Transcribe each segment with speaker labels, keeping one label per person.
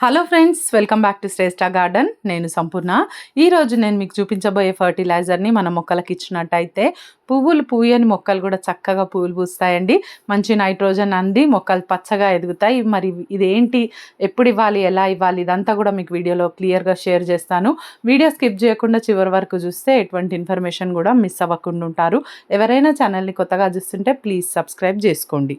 Speaker 1: Hello friends welcome back to Shreshta garden నేను సంపూర్ణ. ఈరోజు నేను మీకు చూపించబోయే ఫర్టిలైజర్ని మన మొక్కలకి ఇచ్చినట్టయితే పువ్వులు పూయని మొక్కలు కూడా చక్కగా పువ్వులు పూస్తాయండి. మంచి నైట్రోజన్ అంది మొక్కలు పచ్చగా ఎదుగుతాయి. మరి ఇదేంటి ఎప్పుడు ఇవ్వాలి ఎలా ఇవ్వాలి ఇదంతా కూడా మీకు వీడియోలో క్లియర్గా షేర్ చేస్తాను. వీడియో స్కిప్ చేయకుండా చివరి వరకు చూస్తే ఎటువంటి ఇన్ఫర్మేషన్ కూడా మిస్ అవ్వకుండా ఉంటారు. ఎవరైనా ఛానల్ని కొత్తగా చూస్తుంటే ప్లీజ్ సబ్స్క్రైబ్ చేసుకోండి.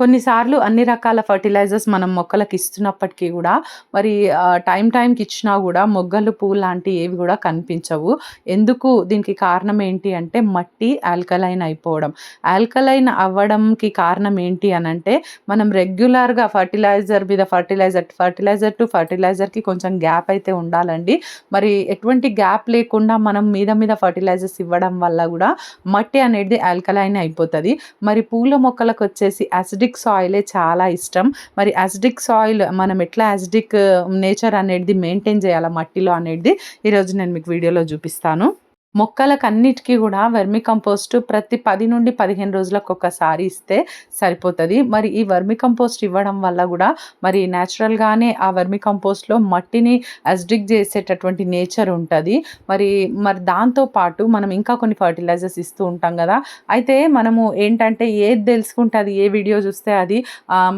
Speaker 1: కొన్నిసార్లు అన్ని రకాల ఫర్టిలైజర్స్ మనం మొక్కలకు ఇస్తున్నప్పటికీ కూడా మరి టైం టైంకి ఇచ్చినా కూడా మొగ్గలు పువ్వు లాంటి ఏవి కూడా కనిపించవు. ఎందుకు? దీనికి కారణం ఏంటి అంటే మట్టి ఆల్కలైన్ అయిపోవడం. ఆల్కలైన్ అవ్వడంకి కారణం ఏంటి అని అంటే మనం రెగ్యులర్గా ఫర్టిలైజర్ మీద ఫర్టిలైజర్ ఫర్టిలైజర్ టు ఫర్టిలైజర్కి కొంచెం గ్యాప్ అయితే ఉండాలండి. మరి ఎటువంటి గ్యాప్ లేకుండా మనం మీద మీద ఫర్టిలైజర్స్ ఇవ్వడం వల్ల కూడా మట్టి అనేది ఆల్కలైన్ అయిపోతుంది. మరి పూల మొక్కలకు వచ్చేసి యాసిడ్ యాసిడిక్ సాయిలే చాలా ఇష్టం. మరి యాసిడిక్ సాయిల్ మనం ఎట్లా యాసిడిక్ నేచర్ uh, అనేది మెయింటైన్ చేయాలి మట్టిలో అనేది ఈరోజు నేను మీకు వీడియోలో చూపిస్తాను. మొక్కలకన్నిటికీ కూడా వర్మి కంపోస్ట్ ప్రతి పది నుండి పదిహేను రోజులకు ఒకసారి ఇస్తే సరిపోతుంది. మరి ఈ వర్మి కంపోస్ట్ ఇవ్వడం వల్ల కూడా మరి న్యాచురల్గానే ఆ వర్మి కంపోస్ట్లో మట్టిని అజ్డిక్ చేసేటటువంటి నేచర్ ఉంటుంది. మరి మరి దాంతోపాటు మనం ఇంకా కొన్ని ఫర్టిలైజర్స్ ఇస్తూ ఉంటాం కదా. అయితే మనము ఏంటంటే ఏది తెలుసుకుంటే అది ఏ వీడియో చూస్తే అది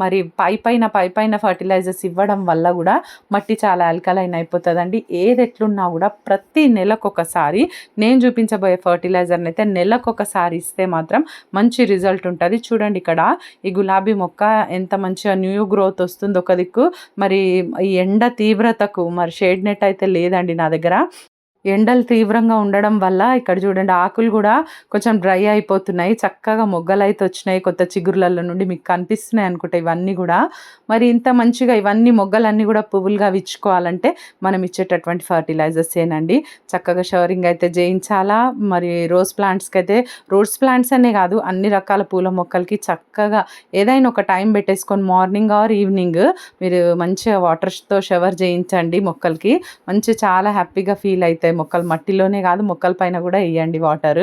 Speaker 1: మరి పై పైన పై పైన ఫర్టిలైజర్స్ ఇవ్వడం వల్ల కూడా మట్టి చాలా అల్కలైన్ అయిపోతుందండి. ఏది ఎట్లున్నా కూడా ప్రతి నెలకొకసారి నేను చూపించబోయే ఫర్టిలైజర్ని అయితే నెలకు ఒకసారి ఇస్తే మాత్రం మంచి రిజల్ట్ ఉంటుంది. చూడండి ఇక్కడ ఈ గులాబీ మొక్క ఎంత మంచిగా న్యూ గ్రోత్ వస్తుంది ఒక దిక్కు. మరి ఈ ఎండ తీవ్రతకు మరి షేడ్ నెట్ అయితే లేదండి నా దగ్గర. ఎండలు తీవ్రంగా ఉండడం వల్ల ఇక్కడ చూడండి ఆకులు కూడా కొంచెం డ్రై అయిపోతున్నాయి. చక్కగా మొగ్గలు అయితే వచ్చినాయి. కొత్త చిగురులలో నుండి మీకు కనిపిస్తున్నాయి అనుకుంటా ఇవన్నీ కూడా. మరి ఇంత మంచిగా ఇవన్నీ మొగ్గలన్నీ కూడా పువ్వులుగా విచ్చుకోవాలంటే మనం ఇచ్చేటటువంటి ఫర్టిలైజర్స్ ఏనండి. చక్కగా షవరింగ్ అయితే చేయించాలా. మరి రోజ్ ప్లాంట్స్కి అయితే రోజ్ ప్లాంట్స్ అనే కాదు అన్ని రకాల పూల మొక్కలకి చక్కగా ఏదైనా ఒక టైం పెట్టేసుకొని మార్నింగ్ ఆర్ ఈవినింగ్ మీరు మంచిగా వాటర్తో షవర్ చేయించండి మొక్కలకి. మంచి చాలా హ్యాపీగా ఫీల్ అవుతాయి మొక్కలు మట్టిలోనే కాదు మొక్కల పైన కూడా వేయండి వాటర్.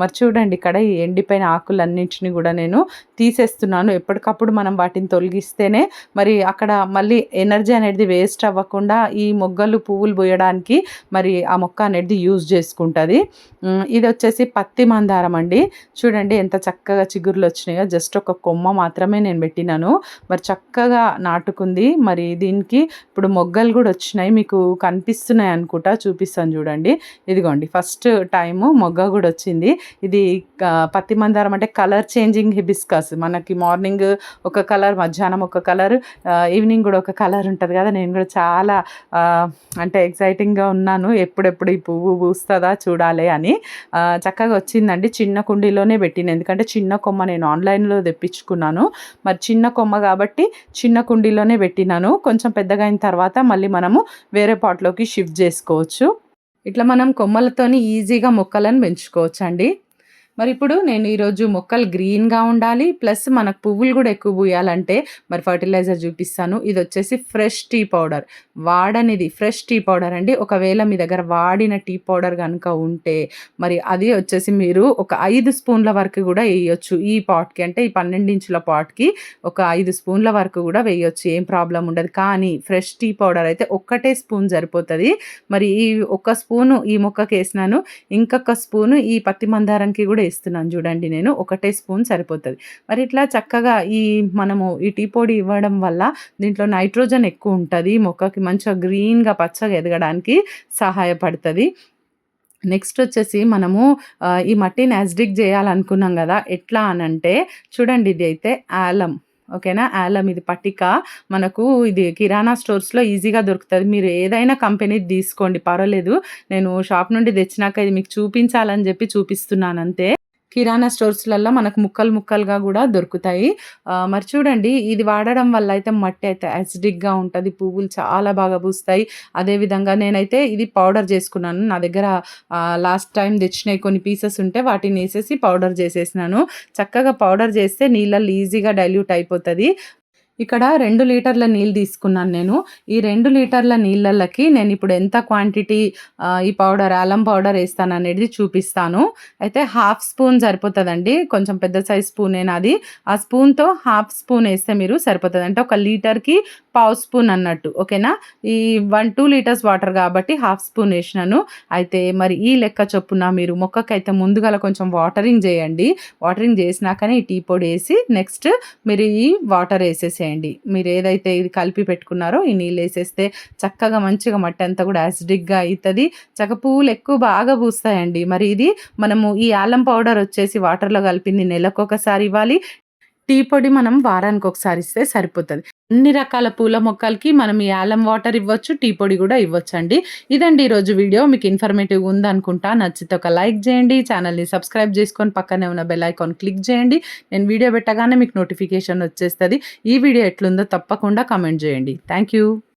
Speaker 1: మరి చూడండి ఇక్కడ ఈ ఎండిపోయిన ఆకులన్నింటిని కూడా నేను తీసేస్తున్నాను. ఎప్పటికప్పుడు మనం వాటిని తొలగిస్తేనే మరి అక్కడ మళ్ళీ ఎనర్జీ అనేది వేస్ట్ అవ్వకుండా ఈ మొగ్గలు పువ్వులు పోయడానికి మరి ఆ మొక్క అనేది యూజ్ చేసుకుంటుంది. ఇది వచ్చేసి పత్తి మందారం అండి. చూడండి ఎంత చక్కగా చిగురులు వచ్చినాయో. జస్ట్ ఒక కొమ్మ మాత్రమే నేను పెట్టినాను. మరి చక్కగా నాటుకుంది. మరి దీనికి ఇప్పుడు మొగ్గలు కూడా వచ్చినాయి. మీకు కనిపిస్తున్నాయి అనుకుంటా చూపిస్తాను చూడండి. ఇదిగోండి ఫస్ట్ టైము మొగ్గ కూడా వచ్చింది. ఇది పత్తి మందారం అంటే కలర్ చేంజింగ్ హిబిస్కస్. మనకి మార్నింగ్ ఒక కలర్ మధ్యాహ్నం ఒక కలర్ ఈవినింగ్ కూడా ఒక కలర్ ఉంటుంది కదా. నేను కూడా చాలా అంటే ఎక్సైటింగ్గా ఉన్నాను. ఎప్పుడెప్పుడు ఈ పువ్వు పూస్తుందా చూడాలి అని. చక్కగా వచ్చిందండి. చిన్న కుండీలోనే పెట్టిన ఎందుకంటే చిన్న కొమ్మ నేను ఆన్లైన్లో తెప్పించుకున్నాను. మరి చిన్న కొమ్మ కాబట్టి చిన్న కుండీలోనే పెట్టినాను. కొంచెం పెద్దగా అయిన తర్వాత మళ్ళీ మనము వేరే పాట్లోకి షిఫ్ట్ చేసుకోవచ్చు. ఇట్లా మనం కొమ్మలతోని ఈజీగా మొక్కలను పెంచుకోవచ్చు అండి మరి ఇప్పుడు నేను ఈరోజు మొక్కలు గ్రీన్గా ఉండాలి ప్లస్ మనకు పువ్వులు కూడా ఎక్కువ పూయాలంటే మరి ఫర్టిలైజర్ చూపిస్తాను. ఇది వచ్చేసి ఫ్రెష్ టీ పౌడర్. వాడనిది ఫ్రెష్ టీ పౌడర్ అండి. ఒకవేళ మీ దగ్గర వాడిన టీ పౌడర్ కనుక ఉంటే మరి అది వచ్చేసి మీరు ఒక ఐదు స్పూన్ల వరకు కూడా వేయొచ్చు. ఈ పాట్కి అంటే ఈ పన్నెండించుల పాట్కి ఒక ఐదు స్పూన్ల వరకు కూడా వేయొచ్చు. ఏం ప్రాబ్లం ఉండదు. కానీ ఫ్రెష్ టీ పౌడర్ అయితే ఒక్కటే స్పూన్ సరిపోతుంది. మరి ఈ ఒక స్పూను ఈ మొక్కకి వేసినాను. ఇంకొక స్పూను ఈ పత్తి మందారంకి కూడా వేస్తున్నాను చూడండి నేను. ఒకటే స్పూన్ సరిపోతుంది. మరి ఇట్లా చక్కగా ఈ మనము ఈ టీ పొడి ఇవ్వడం వల్ల దీంట్లో నైట్రోజన్ ఎక్కువ ఉంటుంది. మొక్కకి మంచిగా గ్రీన్గా పచ్చగా ఎదగడానికి సహాయపడుతుంది. నెక్స్ట్ వచ్చేసి మనము ఈ మట్టిని యాజ్డిక్ చేయాలనుకున్నాం కదా ఎట్లా అనంటే చూడండి ఇది అయితే ఆలం. ఓకేనా? ఆలం ఇది పట్టిక మనకు ఇది కిరాణా స్టోర్స్లో ఈజీగా దొరుకుతుంది. మీరు ఏదైనా కంపెనీ తీసుకోండి. పర్వాలేదు. నేను షాప్ నుండి తెచ్చినాక ఇది మీకు చూపించాలని చెప్పి చూపిస్తున్నాను అంతే. కిరాణా స్టోర్స్లలో మనకు ముక్కలు ముక్కలుగా కూడా దొరుకుతాయి. మరి చూడండి ఇది వాడడం వల్ల అయితే మట్టి అయితే యాసిడిక్గా ఉంటుంది పువ్వులు చాలా బాగా పూస్తాయి. అదేవిధంగా నేనైతే ఇది పౌడర్ చేసుకున్నాను. నా దగ్గర లాస్ట్ టైం తెచ్చినాయి కొన్ని పీసెస్ ఉంటే వాటిని వేసేసి పౌడర్ చేసేసినాను. చక్కగా పౌడర్ చేస్తే నీళ్ళల్లో ఈజీగా డైల్యూట్ అయిపోతుంది. ఇక్కడ రెండు లీటర్ల నీళ్ళు తీసుకున్నాను నేను. ఈ రెండు లీటర్ల నీళ్ళకి నేను ఇప్పుడు ఎంత క్వాంటిటీ ఈ పౌడర్ అల్లం పౌడర్ వేస్తాను అనేది చూపిస్తాను. అయితే హాఫ్ స్పూన్ సరిపోతుందండి. కొంచెం పెద్ద సైజ్ స్పూన్ అది ఆ స్పూన్తో హాఫ్ స్పూన్ వేస్తే మీరు సరిపోతుంది. అంటే ఒక లీటర్కి పావు స్పూన్ అన్నట్టు ఓకేనా? ఈ వన్ టూ లీటర్స్ వాటర్ కాబట్టి హాఫ్ స్పూన్ వేసినాను. అయితే మరి ఈ లెక్క చొప్పున మీరు మొక్కకైతే ముందుగా కొంచెం వాటరింగ్ చేయండి. వాటరింగ్ చేసినాకనే ఈ టీ పొడి వేసి నెక్స్ట్ మీరు ఈ వాటర్ వేసేసేయండి. మీరు ఏదైతే ఇది కలిపి పెట్టుకున్నారో ఈ నీళ్ళు వేసేస్తే చక్కగా మంచిగా మట్టి అంతా కూడా యాసిడిక్గా అవుతుంది చక్క పువ్వులు ఎక్కువ బాగా పూస్తాయండి. మరి ఇది మనము ఈ అల్లం పౌడర్ వచ్చేసి వాటర్లో కలిపింది నెలకు ఒకసారి ఇవ్వాలి. టీ పొడి మనం వారానికి ఒకసారి ఇస్తే సరిపోతుంది. అన్ని రకాల పూల మొక్కలకి మనం ఈ యాలం వాటర్ ఇవ్వచ్చు టీ పొడి కూడా ఇవ్వచ్చండి. ఇదండి ఈరోజు వీడియో. మీకు ఇన్ఫర్మేటివ్ ఉందనుకుంటా నచ్చితే ఒక లైక్ చేయండి ఛానల్ని సబ్స్క్రైబ్ చేసుకొని పక్కనే ఉన్న బెల్ ఐకాన్ క్లిక్ చేయండి. నేను వీడియో పెట్టగానే మీకు నోటిఫికేషన్ వచ్చేస్తుంది. ఈ వీడియో ఎట్లుందో తప్పకుండా కమెంట్ చేయండి. Thank you.